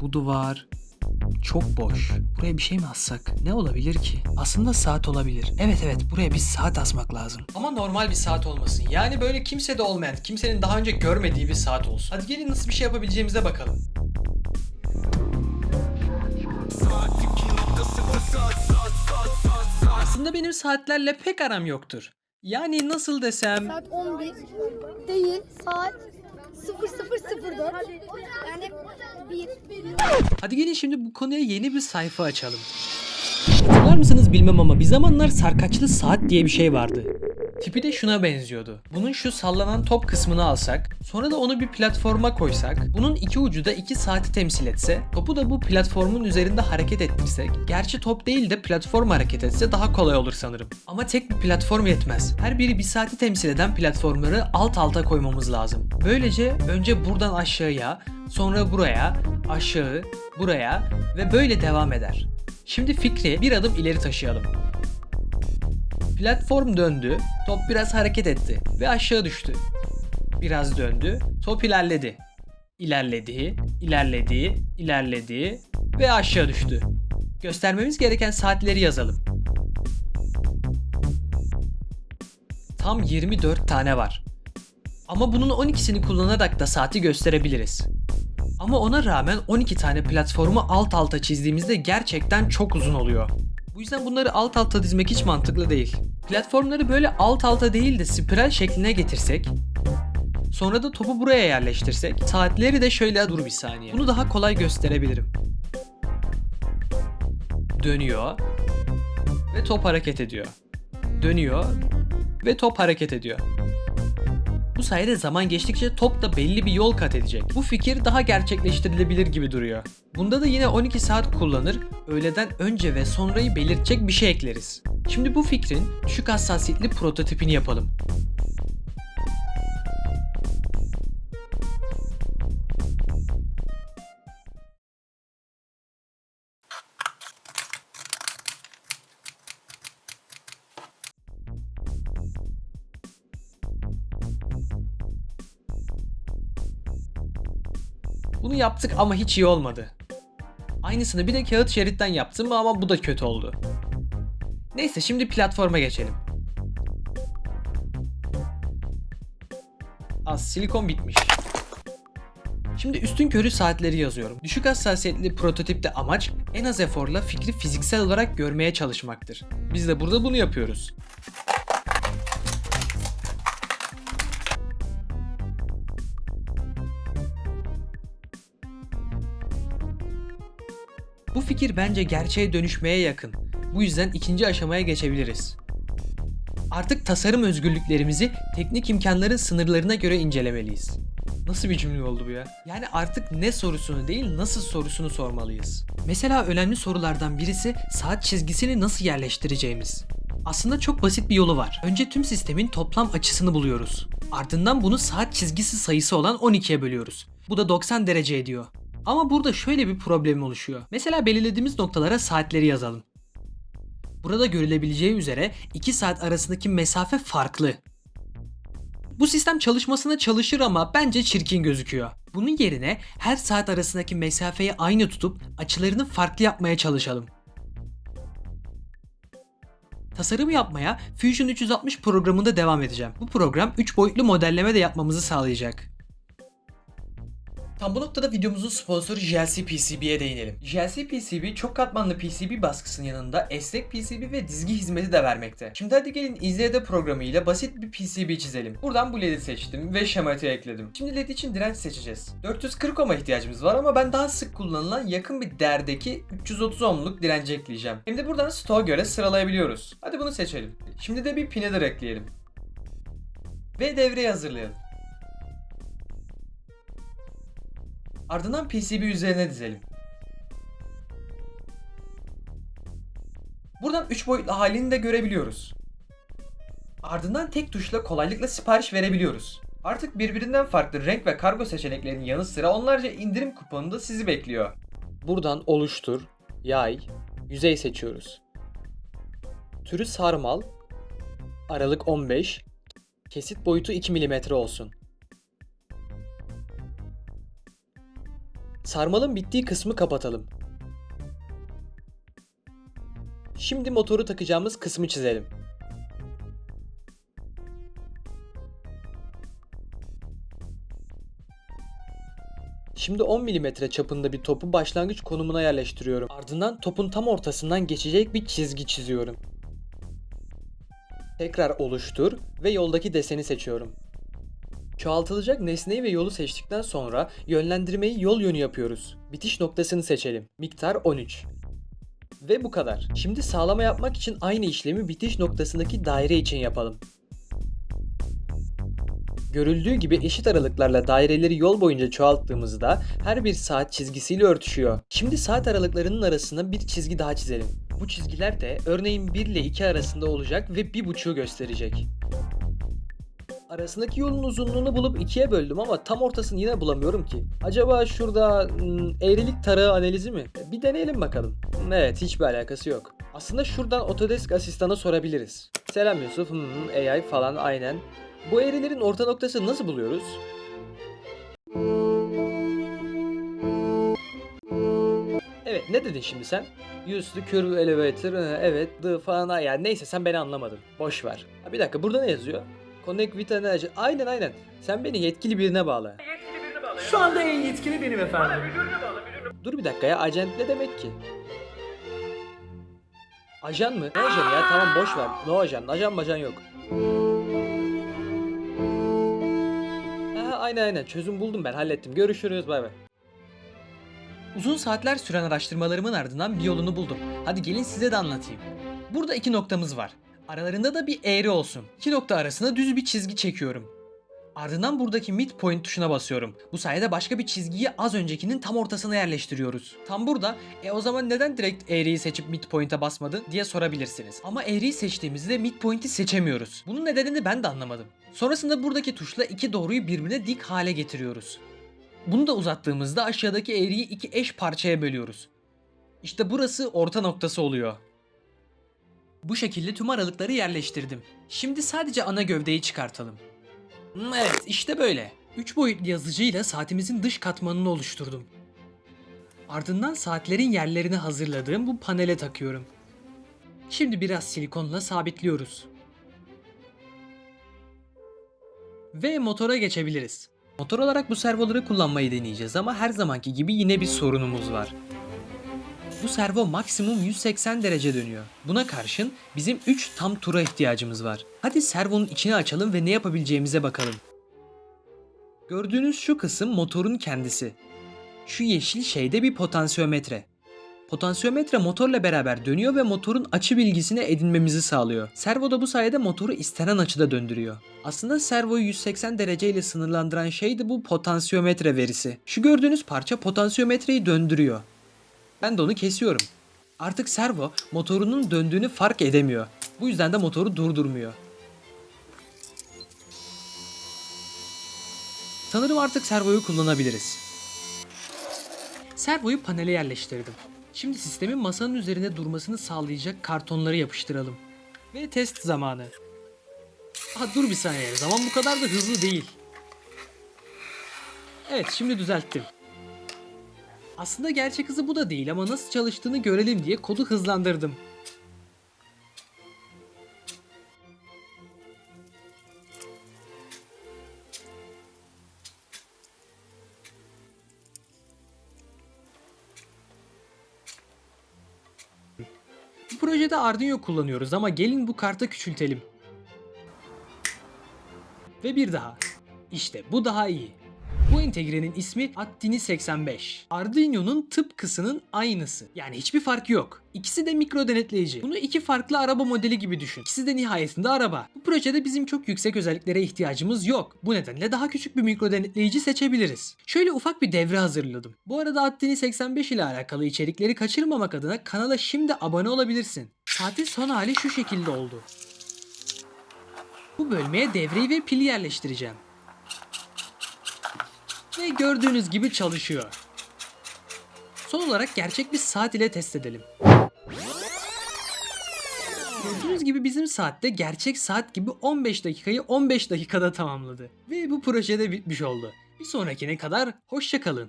Bu duvar çok boş. Buraya bir şey mi assak? Ne olabilir ki? Aslında saat olabilir. Evet evet buraya bir saat asmak lazım. Ama normal bir saat olmasın. Yani böyle kimsede olmayan, kimsenin daha önce görmediği bir saat olsun. Hadi gelin nasıl bir şey yapabileceğimize bakalım. Aslında benim saatlerle pek aram yoktur. Yani nasıl desem... Saat 11 değil saat 0004 yani 1 Hadi gelin şimdi bu konuya yeni bir sayfa açalım. Hatırlar mısınız bilmem ama bir zamanlar sarkaçlı saat diye bir şey vardı. Tipi de şuna benziyordu. Bunun şu sallanan top kısmını alsak, sonra da onu bir platforma koysak, bunun iki ucu da iki saati temsil etse, topu da bu platformun üzerinde hareket ettirsek, gerçi top değil de platform hareket etse daha kolay olur sanırım. Ama tek bir platform yetmez. Her biri bir saati temsil eden platformları alt alta koymamız lazım. Böylece önce buradan aşağıya, sonra buraya, aşağı, buraya ve böyle devam eder. Şimdi fikri bir adım ileri taşıyalım. Platform döndü, top biraz hareket etti ve aşağı düştü. Biraz döndü, top ilerledi. İlerledi, ilerledi, ilerledi ve aşağı düştü. Göstermemiz gereken saatleri yazalım. Tam 24 tane var. Ama bunun 12'sini kullanarak da saati gösterebiliriz. Ama ona rağmen 12 tane platformu alt alta çizdiğimizde gerçekten çok uzun oluyor. Bu yüzden bunları alt alta dizmek hiç mantıklı değil. Platformları böyle alt alta değil de spiral şekline getirsek, sonra da topu buraya yerleştirsek, saatleri de şöyle dur bir saniye. Bunu daha kolay gösterebilirim. Dönüyor ve top hareket ediyor. Dönüyor ve top hareket ediyor. Bu sayede zaman geçtikçe top da belli bir yol kat edecek. Bu fikir daha gerçekleştirilebilir gibi duruyor. Bunda da yine 12 saat kullanır, öğleden önce ve sonrayı belirtecek bir şey ekleriz. Şimdi bu fikrin düşük hassasiyetli prototipini yapalım. Bunu yaptık ama hiç iyi olmadı. Aynısını bir de kağıt şeritten yaptım ama bu da kötü oldu. Neyse şimdi platforma geçelim. Az silikon bitmiş. Şimdi üstün körü saatleri yazıyorum. Düşük hassasiyetli prototipte amaç en az eforla fikri fiziksel olarak görmeye çalışmaktır. Biz de burada bunu yapıyoruz. Bu fikir bence gerçeğe dönüşmeye yakın. Bu yüzden ikinci aşamaya geçebiliriz. Artık tasarım özgürlüklerimizi teknik imkanların sınırlarına göre incelemeliyiz. Nasıl bir cümle oldu bu ya? Yani artık ne sorusunu değil nasıl sorusunu sormalıyız. Mesela önemli sorulardan birisi saat çizgisini nasıl yerleştireceğimiz. Aslında çok basit bir yolu var. Önce tüm sistemin toplam açısını buluyoruz. Ardından bunu saat çizgisi sayısı olan 12'ye bölüyoruz. Bu da 90 derece ediyor. Ama burada şöyle bir problem oluşuyor. Mesela belirlediğimiz noktalara saatleri yazalım. Burada görülebileceği üzere 2 saat arasındaki mesafe farklı. Bu sistem çalışmasına çalışır ama bence çirkin gözüküyor. Bunun yerine her saat arasındaki mesafeyi aynı tutup açılarını farklı yapmaya çalışalım. Tasarım yapmaya Fusion 360 programında devam edeceğim. Bu program 3 boyutlu modelleme de yapmamızı sağlayacak. Tam bu noktada videomuzun sponsoru JLC PCB'ye değinelim. JLC PCB çok katmanlı PCB baskısının yanında esnek PCB ve dizgi hizmeti de vermekte. Şimdi hadi gelin izlede programı ile basit bir PCB çizelim. Buradan bu LED'i seçtim ve şematiğe ekledim. Şimdi LED için direnç seçeceğiz. 440 ohm'a ihtiyacımız var ama ben daha sık kullanılan yakın bir değerdeki 330 ohmluk direnci ekleyeceğim. Hem de buradan stoğa göre sıralayabiliyoruz. Hadi bunu seçelim. Şimdi de bir pineder ekleyelim. Ve devreyi hazırlayalım. Ardından PCB üzerine dizelim. Buradan 3 boyutlu halini de görebiliyoruz. Ardından tek tuşla kolaylıkla sipariş verebiliyoruz. Artık birbirinden farklı renk ve kargo seçeneklerinin yanı sıra onlarca indirim kuponu da sizi bekliyor. Buradan oluştur, yay, yüzey seçiyoruz. Türü sarmal, aralık 15, kesit boyutu 2 mm olsun. Sarmalın bittiği kısmı kapatalım. Şimdi motoru takacağımız kısmı çizelim. Şimdi 10 mm çapında bir topu başlangıç konumuna yerleştiriyorum. Ardından topun tam ortasından geçecek bir çizgi çiziyorum. Tekrar oluştur ve yoldaki deseni seçiyorum. Çoğaltılacak nesneyi ve yolu seçtikten sonra yönlendirmeyi yol yönü yapıyoruz. Bitiş noktasını seçelim. Miktar 13. Ve bu kadar. Şimdi sağlama yapmak için aynı işlemi bitiş noktasındaki daire için yapalım. Görüldüğü gibi eşit aralıklarla daireleri yol boyunca çoğalttığımızda her bir saat çizgisiyle örtüşüyor. Şimdi saat aralıklarının arasına bir çizgi daha çizelim. Bu çizgiler de örneğin 1 ile 2 arasında olacak ve 1.5'u gösterecek. Arasındaki yolun uzunluğunu bulup ikiye böldüm ama tam ortasını yine bulamıyorum ki. Acaba şurada hmm, eğrilik tarağı analizi mi? Bir deneyelim bakalım. Evet hiçbir alakası yok. Aslında şuradan Autodesk asistana sorabiliriz. Selam Yusuf, hmm, AI falan aynen. Bu eğrilerin orta noktası nasıl buluyoruz? Evet ne dedin şimdi sen? The curve elevator, hı, evet the falan yani neyse sen beni anlamadın. Boş ver. Bir dakika burada ne yazıyor? Connect with an agent. Aynen aynen. Sen beni yetkili birine bağla. Şu anda en yetkili benim efendim. Dur bir dakika ya agent ne demek ki? Ajan mı? Ne ajanı ya? Tamam boş ver. No ajan. Ajan majan yok. Ha, aynen aynen. Çözüm buldum ben. Hallettim. Görüşürüz. Bay bay. Uzun saatler süren araştırmalarımın ardından bir yolunu buldum. Hadi gelin size de anlatayım. Burada iki noktamız var. Aralarında da bir eğri olsun. İki nokta arasına düz bir çizgi çekiyorum. Ardından buradaki midpoint tuşuna basıyorum. Bu sayede başka bir çizgiyi az öncekinin tam ortasına yerleştiriyoruz. Tam burada, e o zaman neden direkt eğriyi seçip midpoint'e basmadın diye sorabilirsiniz. Ama eğriyi seçtiğimizde midpoint'i seçemiyoruz. Bunun nedenini ben de anlamadım. Sonrasında buradaki tuşla iki doğruyu birbirine dik hale getiriyoruz. Bunu da uzattığımızda aşağıdaki eğriyi iki eş parçaya bölüyoruz. İşte burası orta noktası oluyor. Bu şekilde tüm aralıkları yerleştirdim. Şimdi sadece ana gövdeyi çıkartalım. Hmm, Evet işte böyle. 3 boyutlu yazıcıyla saatimizin dış katmanını oluşturdum. Ardından saatlerin yerlerini hazırladığım bu panele takıyorum. Şimdi biraz silikonla sabitliyoruz. Ve motora geçebiliriz. Motor olarak bu servoları kullanmayı deneyeceğiz ama her zamanki gibi yine bir sorunumuz var. Bu servo maksimum 180 derece dönüyor. Buna karşın bizim 3 tam tura ihtiyacımız var. Hadi servonun içini açalım ve ne yapabileceğimize bakalım. Gördüğünüz şu kısım motorun kendisi. Şu yeşil şey de bir potansiyometre. Potansiyometre motorla beraber dönüyor ve motorun açı bilgisini edinmemizi sağlıyor. Servo da bu sayede motoru istenen açıda döndürüyor. Aslında servoyu 180 derece ile sınırlandıran şey de bu potansiyometre verisi. Şu gördüğünüz parça potansiyometreyi döndürüyor. Ben de onu kesiyorum. Artık servo motorunun döndüğünü fark edemiyor. Bu yüzden de motoru durdurmuyor. Sanırım artık servoyu kullanabiliriz. Servoyu panele yerleştirdim. Şimdi sistemin masanın üzerinde durmasını sağlayacak kartonları yapıştıralım. Ve test zamanı. Aha dur bir saniye. Zaman bu kadar da hızlı değil. Evet şimdi düzelttim. Aslında gerçek hızı bu da değil ama nasıl çalıştığını görelim diye kodu hızlandırdım. Bu projede Arduino kullanıyoruz ama gelin bu kartı küçültelim. Ve bir daha. İşte bu daha iyi. Bu entegrenin ismi Attini 85. Arduino'nun tıpkısının aynısı. Yani hiçbir farkı yok. İkisi de mikro denetleyici. Bunu iki farklı araba modeli gibi düşün. İkisi de nihayetinde araba. Bu projede bizim çok yüksek özelliklere ihtiyacımız yok. Bu nedenle daha küçük bir mikro denetleyici seçebiliriz. Şöyle ufak bir devre hazırladım. Bu arada Attini 85 ile alakalı içerikleri kaçırmamak adına kanala şimdi abone olabilirsin. Saatin son hali şu şekilde oldu. Bu bölmeye devreyi ve pili yerleştireceğim. Ve gördüğünüz gibi çalışıyor. Son olarak gerçek bir saat ile test edelim. Gördüğünüz gibi bizim saatte gerçek saat gibi 15 dakikayı 15 dakikada tamamladı. Ve bu projede bitmiş oldu. Bir sonrakine kadar hoşçakalın.